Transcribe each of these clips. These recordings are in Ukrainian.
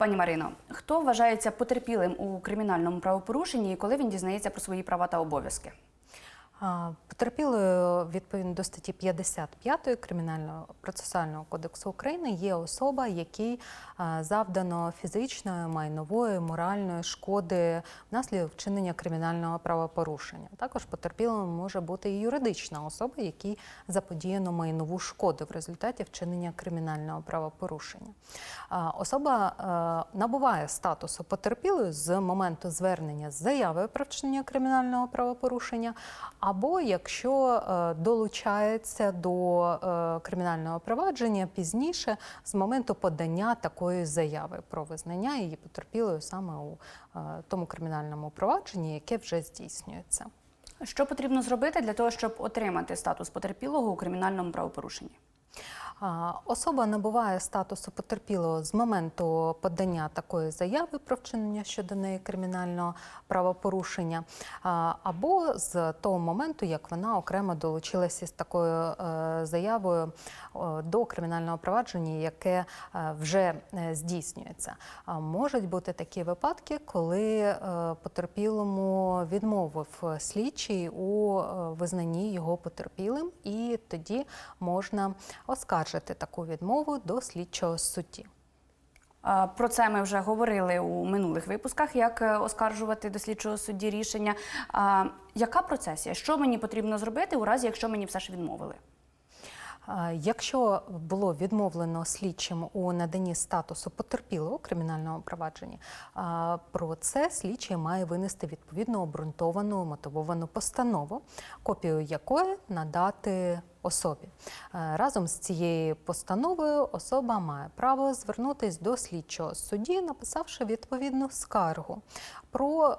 Пані Марино, хто вважається потерпілим у кримінальному правопорушенні і коли він дізнається про свої права та обов'язки? А, Потерпілою відповідно до статті 55 Кримінального процесуального кодексу України є особа, якій завдано фізичної, майнової, моральної шкоди внаслідок вчинення кримінального правопорушення. Також потерпілим може бути і юридична особа, якій заподіяно майнову шкоду в результаті вчинення кримінального правопорушення. Особа е, набуває статусу потерпілої з моменту звернення з заявою про вчинення кримінального правопорушення, або якщо е, долучається до е, кримінального провадження пізніше з моменту подання такої заяви про визнання її потерпілою саме у е, тому кримінальному провадженні, яке вже здійснюється. Що потрібно зробити для того, щоб отримати статус потерпілого у кримінальному правопорушенні? Особа набуває статусу потерпілого з моменту подання такої заяви про вчинення щодо неї кримінального правопорушення, або з того моменту, як вона окремо долучилася з такою е, заявою до кримінального провадження, яке е, вже е, здійснюється. Можуть бути такі випадки, коли потерпілому відмовив слідчий у визнанні його потерпілим, і тоді можна оскаржити таку відмову до слідчого судді. Про це ми вже говорили у минулих випусках, як е, оскаржувати до слідчого судді рішення. Яка процесія? Що мені потрібно зробити у разі, якщо мені все ж відмовили? Якщо було відмовлено слідчим у наданні статусу потерпілого у кримінальному провадженні, про це слідчий має винести відповідно обґрунтовану мотивовану постанову, копію якої надати особі. Е, Разом з цією постановою особа має право звернутися до слідчого судді, написавши відповідну скаргу про е,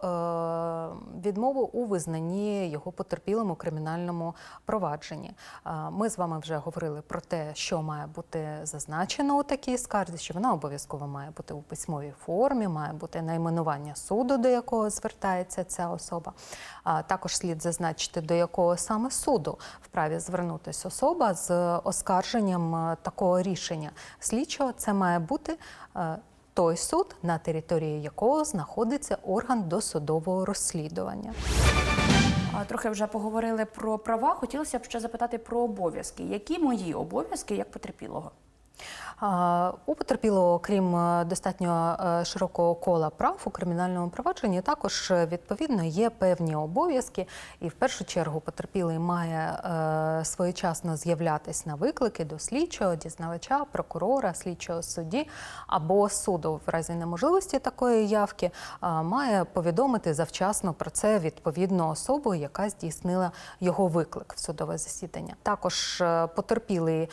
відмову у визнанні його потерпілим у кримінальному провадженні. Е, Ми з вами вже говорили про те, що має бути зазначено у такій скарзі, що вона обов'язково має бути у письмовій формі, має бути найменування суду, до якого звертається ця особа. Також слід зазначити, до якого саме суду вправі звернутися особа з оскарженням е, такого рішення. Слідчого це має бути. е, Той суд, на території якого знаходиться орган досудового розслідування. Трохи вже поговорили про права. Хотілося б ще запитати про обов'язки. Які мої обов'язки як потерпілого? У потерпілого, крім е, достатньо е, широкого кола прав у кримінальному провадженні, також е, відповідно є певні обов'язки, і в першу чергу потерпілий має своєчасно з'являтись на виклики до слідчого, дізнавача, прокурора, слідчого судді або суду в разі неможливості такої явки, має повідомити завчасно про це відповідну особу, яка здійснила його виклик в судове засідання. Також потерпілий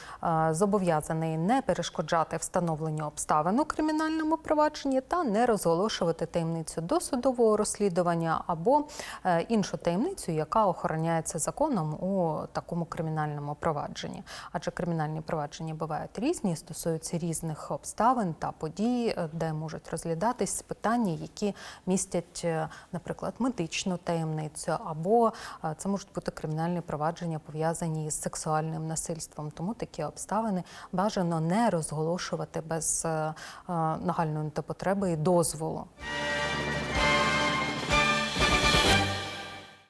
зобов'язаний не перешкоджати встановленню обставин у кримінальному провадженні та не розголошувати таємницю досудового розслідування або е, іншу таємницю, яка охороняється законом у такому кримінальному провадженні. Адже кримінальні провадження бувають різні, стосуються різних обставин та подій, е, де можуть розглядатись питання, які містять, е, наприклад, медичну таємницю, або це можуть бути кримінальні провадження пов'язані з сексуальним насильством. Тому такі обставини бажано не розголошувати без е, е, нагальної потреби і дозволу.